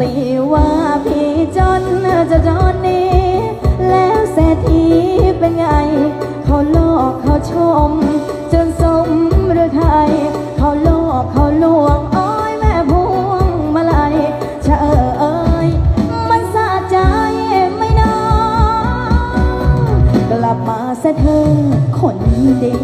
ตีว่าพี่จนจะจนนี้ แล้วเศรษฐีเป็นไง เขาลอกเขาชม จนสมหรือไทย เขาลอกเขาลวงอ้อยแม่พวงมาลัยเชอเอ้ยมันสะใจไม่น้องกลับมาเสเธอคนดี